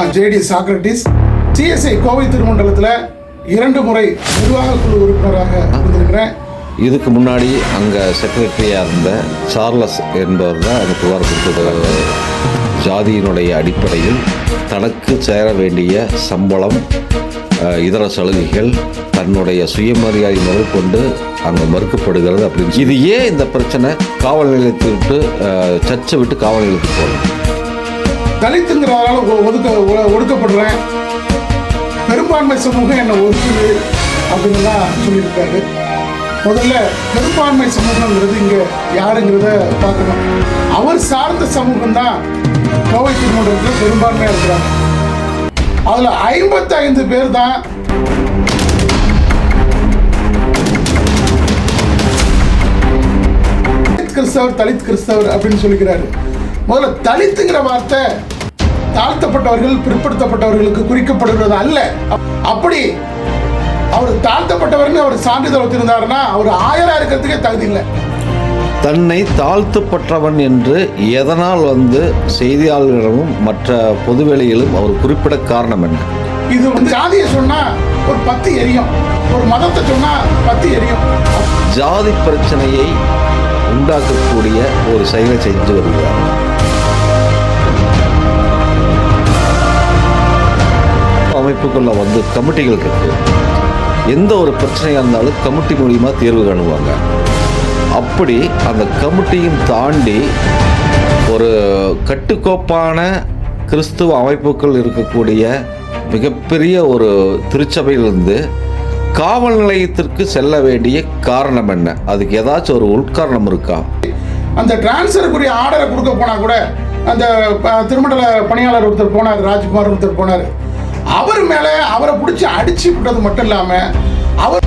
நான் JD Socrates. CSI Kovai திருமண்டலத்தில் இரண்டு முறை நிர்வாக குழு உறுப்பினராக இருந்திருக்கிறேன். இதுக்கு முன்னாடி அங்கே செக்ரட்டரியாக இருந்த சார்லஸ் என்பவர் தான் அந்த புகார் கொடுத்தது. ஜாதியினுடைய அடிப்படையில் தனக்கு சேர வேண்டிய சம்பளம் இதர சலுகைகள் தன்னுடைய சுயமரியாதை முதல் கொண்டு அங்கே மறுக்கப்படுகிறது அப்படின்னு இது ஏன் இந்த பிரச்சனை? காவல் நிலையத்தை விட்டு சர்ச்சை விட்டு காவல் நிலையத்துக்கு போகணும். தலித்துங்கிறதால ஒதுக்க ஒ- ஒடுக்கப்படுறேன். பெரும்பான்மை சமூகம் என்னை ஒதுக்குது அப்படின்னுலாம் சொல்லியிருக்காரு. முதல்ல பெரும்பான்மை சமூகங்கிறது இங்கே யாருங்கிறத பார்க்கணும். அவர் சார்ந்த சமூகம் தான் கோவை திருமணத்தில் பெரும்பான்மையாக இருக்கிறாங்க. அதில் ஐம்பத்தைந்து பேர் தான் தலித் கிறிஸ்தவர் தலித் கிறிஸ்தவர் அப்படின்னு சொல்லிக்கிறாரு. முதல்ல தலித்துங்கிற வார்த்தை தாழ்த்தப்பட்டவர்கள் பிற்படுத்தப்பட்டவர்களுக்கு குறிக்கப்படுகிறது அல்ல. அப்- அப்படி அவர் தாழ்த்தப்பட்டவர்னு அவர் சான்றிதழ் வச்சிருந்தாருன்னா அவர் ஆயரா இருக்கிறதுக்கே தகுதி இல்லை. தன்னை தாழ்த்தப்பட்டவன் என்று எதனால் வந்து செய்தியாளர்களிடமும் மற்ற பொதுவெளியிலும் அவர் குறிப்பிட காரணம் என்ன? இது வந்து ஜாதியை சொன்னா ஒரு பத்து எரியும். ஒரு மதத்தை சொன்னா பத்து எரியும். ஜாதி பிரச்சனையை உண்டாக்கக்கூடிய ஒரு செயலை செஞ்சு வருகிறார். அமைப்புக்குள்ள வந்து கமிட்டிகள் இருக்கு. எந்த ஒரு பிரச்சனையாக இருந்தாலும் கமிட்டி மூலியமாக தீர்வு காணுவாங்க. அப்படி அந்த கமிட்டியும் தாண்டி ஒரு கட்டுக்கோப்பான கிறிஸ்துவ அமைப்புகள் இருக்கக்கூடிய மிகப்பெரிய ஒரு திருச்சபையிலிருந்து காவல் நிலையத்திற்கு செல்ல வேண்டிய காரணம் என்ன? அதுக்கு ஏதாச்சும் ஒரு உட்காரணம் இருக்கா? அந்த டிரான்ஸ்ஃபருக்குரிய ஆர்டரை கொடுக்க போனால் கூட அந்த திருமண்டல பணியாளர் ஒருத்தர் போனார் ராஜ்குமார் ஒருத்தர் போனார். அவர் மேல அவரை பிடிச்சி அடிச்சு விட்டது மட்டும் இல்லாம அவர்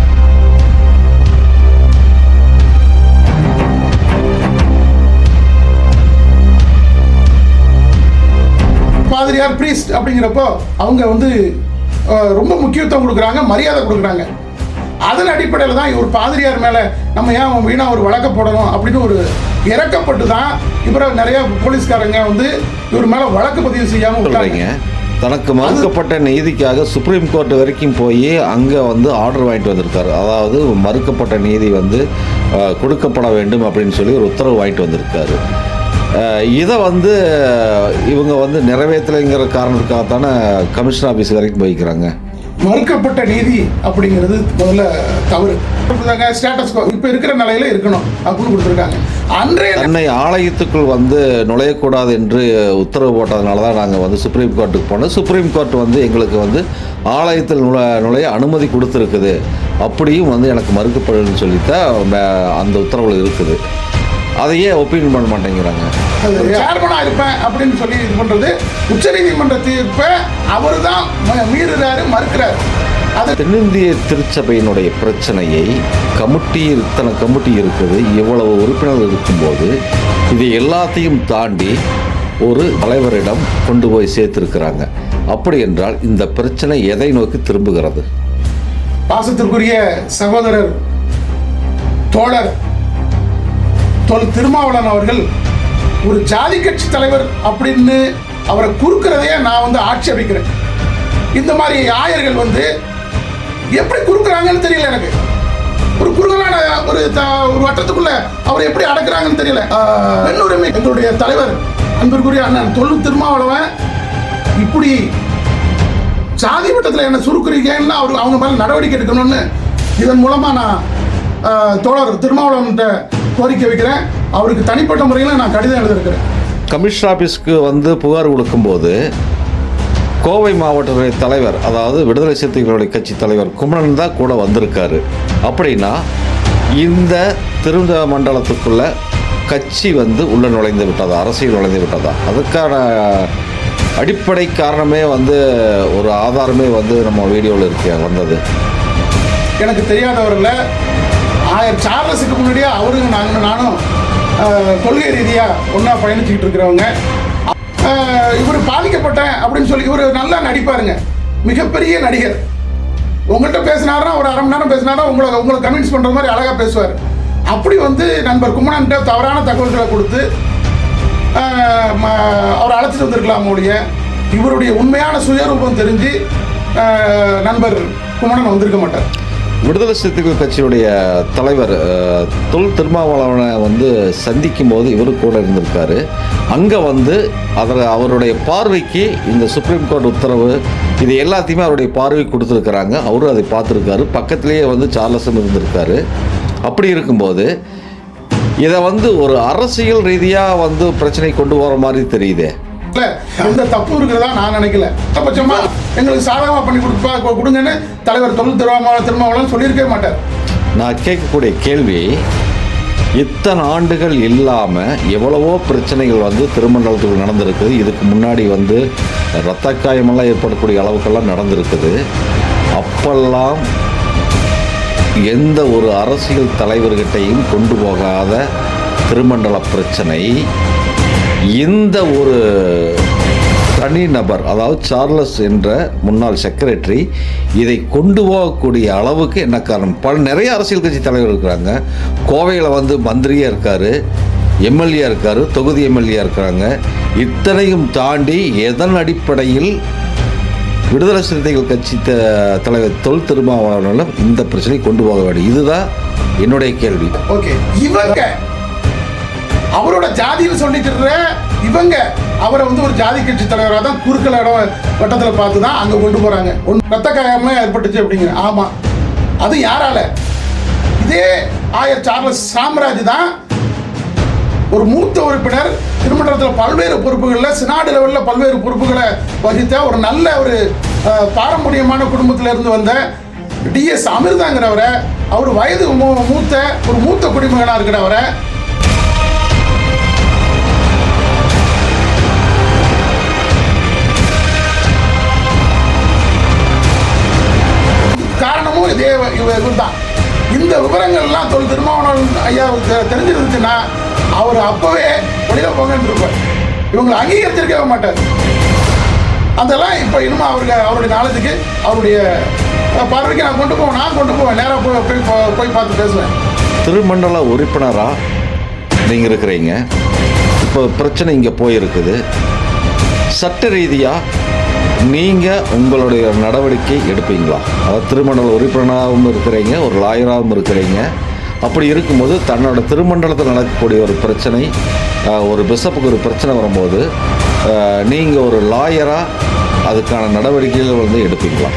பாதிரியார் பிரீஸ்ட் அப்படிங்கிறப்போ அவங்க வந்து ரொம்ப முக்கியத்துவம் கொடுக்குறாங்க மரியாதை கொடுக்குறாங்க. அதன் அடிப்படையில் தான் இவர் பாதிரியார் மேலே நம்ம ஏன் வீணா ஒரு வழக்க போடணும் அப்படின்னு ஒரு இறக்கப்பட்டு தான் இவரை நிறைய போலீஸ்காரங்க வந்து இவர் மேலே வழக்கு பதிவு செய்யாமல் விட்டாங்க. தனக்கு மறுக்கப்பட்ட நீதிக்காக சுப்ரீம் கோர்ட் வரைக்கும் போய் அங்கே வந்து ஆர்டர் வாங்கிட்டு வந்திருக்காரு. அதாவது மறுக்கப்பட்ட நீதி வந்து கொடுக்கப்பட வேண்டும் அப்படின்னு சொல்லி ஒரு உத்தரவு வாங்கிட்டு வந்திருக்காரு. இதை வந்து இவங்க வந்து நிறைவேற்றலைங்கிற காரணத்துக்காக தானே கமிஷன் ஆஃபீஸ் வரைக்கும் போய்க்கிறாங்க. மறுக்கப்பட்ட நீதி அப்படிங்கிறது முதல்ல தவறு. ஸ்டேட்டஸ் இப்போ இருக்கிற நிலையில இருக்கணும். அப்படின்னு கொடுத்துருக்காங்க. அன்றைய தன்னை ஆலயத்துக்குள் வந்து நுழையக்கூடாது என்று உத்தரவு போட்டதுனால தான் நாங்கள் வந்து சுப்ரீம் கோர்ட்டுக்கு போனோம். சுப்ரீம் கோர்ட் வந்து எங்களுக்கு வந்து ஆலயத்தில் நுழை நுழைய அனுமதி கொடுத்துருக்குது. அப்படியும் வந்து எனக்கு மறுக்கப்படுதுன்னு சொல்லித்தான் அந்த உத்தரவில் இருக்குது. அதையே ஒப்பீனியன் பண்ண மாட்டேங்கிறாங்க. சேர்மனா இருப்பேன் அப்படின்னு சொல்லி இது பண்றது. உச்சநீதிமன்ற தீர்ப்பை அவர் தான் மீறுறாரு மறுக்கிறாரு. அது தென்னிந்திய திருச்சபையினுடைய பிரச்சனையை கமிட்டி இத்தனை கமிட்டி இருக்குது இவ்வளவு உறுப்பினர்கள் இருக்கும்போது இது எல்லாத்தையும் தாண்டி ஒரு தலைவரிடம் கொண்டு போய் சேர்த்திருக்கிறாங்க. அப்படி என்றால் இந்த பிரச்சனை எதை நோக்கி திரும்புகிறது? பாசத்திற்குரிய சகோதரர் தோழர் தொல் திருமாவளவன் அவர்கள் ஒரு ஜாதி கட்சி தலைவர் அப்படின்னு அவரை குறுக்கிறதையே நான் வந்து ஆட்சேபிக்கிறேன் இந்த மாதிரி ஆயர்கள் வந்து எப்படி குறுக்குறாங்கன்னு தெரியல எனக்கு. ஒரு குறுகலான ஒரு ஒரு வட்டத்துக்குள்ள அவர் எப்படி அடக்குறாங்கன்னு தெரியல. ஆஹ், பெண் உரிமை எங்களுடைய தலைவர் அன்பிற்குரிய அண்ணன் தொல் திருமாவளவன் இப்படி சாதி மட்டத்தில் என்ன சுருக்குறீங்கன்னு அவர் அவங்க மேலே நடவடிக்கை எடுக்கணும்னு இதன் மூலமாக நான் தோழர் திருமாவளவன்கிட்ட கோரிக்கை வைக்கிறேன். அவருக்கு தனிப்பட்ட முறையில் நான் கடிதம் எழுதியிருக்கிறேன். கமிஷனர் ஆஃபீஸ்க்கு வந்து புகார் கொடுக்கும்போது கோவை மாவட்டத்துடைய தலைவர் அதாவது விடுதலை சிறுத்தைகளுடைய கட்சி தலைவர் குமரன் தான் கூட வந்திருக்காரு. அப்படின்னா இந்த திருந்த மண்டலத்துக்குள்ள கட்சி வந்து உள்ள நுழைந்து விட்டதா? அரசியல் நுழைந்து விட்டதா? அதுக்கான அடிப்படை காரணமே வந்து ஒரு ஆதாரமே வந்து நம்ம வீடியோவில் இருக்க வந்தது. எனக்கு தெரியாதவரில் ஆயிரம் சார்லஸுக்கு முன்னாடியே அவரும் நாங்கள் நானும் கொள்கை ரீதியாக ஒன்றா பயணிச்சுக்கிட்டு இருக்கிறவங்க. இவர் பாதிக்கப்பட்டேன் அப்படின்னு சொல்லி இவர் நல்லா நடிப்பாருங்க. மிகப்பெரிய நடிகர். உங்கள்கிட்ட பேசினாருன்னா ஒரு அரை மணி நேரம் பேசினாரா உங்களை உங்களை கன்வின்ஸ் பண்ணுற மாதிரி அழகாக பேசுவார். அப்படி வந்து நண்பர் குமணன்கிட்ட தவறான தகவல்களை கொடுத்து ஆஹ், அவரை அழைச்சிட்டு வந்திருக்கலாம் ஒழிய இவருடைய உண்மையான சுயரூபம் தெரிஞ்சு நண்பர் குமணன் வந்திருக்க மாட்டார். விடுதலை சிறுத்தைகள் கட்சியுடைய தலைவர் தொல் திருமாவளவனை வந்து சந்திக்கும் போது இவரு கூட இருந்திருக்காரு. அங்கே வந்து அதில் அவருடைய பார்வைக்கு இந்த சுப்ரீம் கோர்ட் உத்தரவு இது எல்லாத்தையுமே அவருடைய பார்வை கொடுத்துருக்குறாங்க. அவரும் அதை பார்த்துருக்காரு. பக்கத்திலேயே வந்து சார்லஸும் இருந்திருக்காரு. அப்படி இருக்கும்போது இதை வந்து ஒரு அரசியல் ரீதியாக வந்து பிரச்சனை கொண்டு போகிற மாதிரி தெரியுதே. இல்ல எந்த தப்பு இருக்கிறதா நான் நினைக்கல. பட்சமா எங்களுக்கு சாதகமா பண்ணி கொடுப்பா கொடுங்கன்னு தலைவர் தொழில் திருமாவளவன் திருமாவளம் சொல்லியிருக்கவே மாட்டார். நான் கேட்கக்கூடிய கேள்வி இத்தனை ஆண்டுகள் இல்லாமல் எவ்வளவோ பிரச்சனைகள் வந்து திருமண்டலத்துக்குள் நடந்திருக்குது இதுக்கு முன்னாடி வந்து இரத்த காயமெல்லாம் ஏற்படக்கூடிய அளவுக்கெல்லாம் நடந்திருக்குது. அப்பெல்லாம் எந்த ஒரு அரசியல் தலைவர்கிட்டையும் கொண்டு போகாத திருமண்டல பிரச்சனை இந்த ஒரு தனிநபர் அதாவது சார்லஸ் என்ற முன்னாள் செக்ரட்டரி இதை கொண்டு போகக்கூடிய அளவுக்கு என்ன காரணம்? பல நிறைய அரசியல் கட்சி தலைவர் இருக்கிறாங்க. கோவையில் வந்து மந்திரியாக இருக்கார் எம்எல்ஏ இருக்கார் தொகுதி எம்எல்ஏ இருக்கிறாங்க. இத்தனையும் தாண்டி எதன் அடிப்படையில் விடுதலை சிறுத்தைகள் கட்சி த தலைவர் தொல் திருமாவளவனும் இந்த பிரச்சனை கொண்டு போக வேண்டும்? இதுதான் என்னுடைய கேள்வி. ஓகே இவங்க அவரோட ஜாதின்னு சொல்லிக்கிற இவங்க அவரை வந்து ஒரு ஜாதி கட்சி தலைவராக தான் குறுக்கள் இடம் வட்டத்தில் பார்த்து தான் அங்கே கொண்டு போகிறாங்க ஒன்று ரத்த காயமே ஏற்பட்டுச்சு அப்படிங்கிற ஆமாம் அது யாரால? இதே ஆயர் சார்லஸ் சாம்ராஜ் தான் ஒரு மூத்த உறுப்பினர் திருமணத்தில் பல்வேறு பொறுப்புகளில் சினாடு லெவலில் பல்வேறு பொறுப்புகளை வகித்த ஒரு நல்ல ஒரு பாரம்பரியமான குடும்பத்தில் இருந்து வந்த டிஎஸ் அமிர்தாங்கிறவரை அவர் வயது மூ- மூத்த ஒரு மூத்த குடிமகனாக இருக்கிறவரை காரணமும் இதே இவர் தான். இந்த விவரங்கள்லாம் தொல் திருமாவளவன் ஐயாவுக்கு தெரிஞ்சிருந்துச்சுன்னா அவர் அப்பவே வெளியில் போங்கன்னு இருப்பார் இவங்களை அங்கீகரிச்சிருக்கவே மாட்டார். அதெல்லாம் இப்போ இன்னும் அவருக்கு அவருடைய நாலேஜுக்கு அவருடைய பார்வைக்கு நான் கொண்டு போவேன் நான் கொண்டு போவேன் நேராக போய் போய் போய் பார்த்து பேசுவேன். திருமண்டல உறுப்பினராக நீங்கள் இருக்கிறீங்க? இப்போ பிரச்சனை இங்கே போயிருக்குது. சட்ட ரீதியாக நீங்கள் உங்களுடைய நடவடிக்கை எடுப்பீங்களா? அதாவது திருமண்டல உறுப்பினராகவும் இருக்கிறீங்க ஒரு லாயராகவும் இருக்கிறீங்க. அப்படி இருக்கும்போது தன்னோட திருமண்டலத்தில் நடக்கக்கூடிய ஒரு பிரச்சனை ஒரு பிஷப்புக்கு ஒரு பிரச்சனை வரும்போது நீங்கள் ஒரு லாயராக அதுக்கான நடவடிக்கைகள் வந்து எடுப்பீங்களா?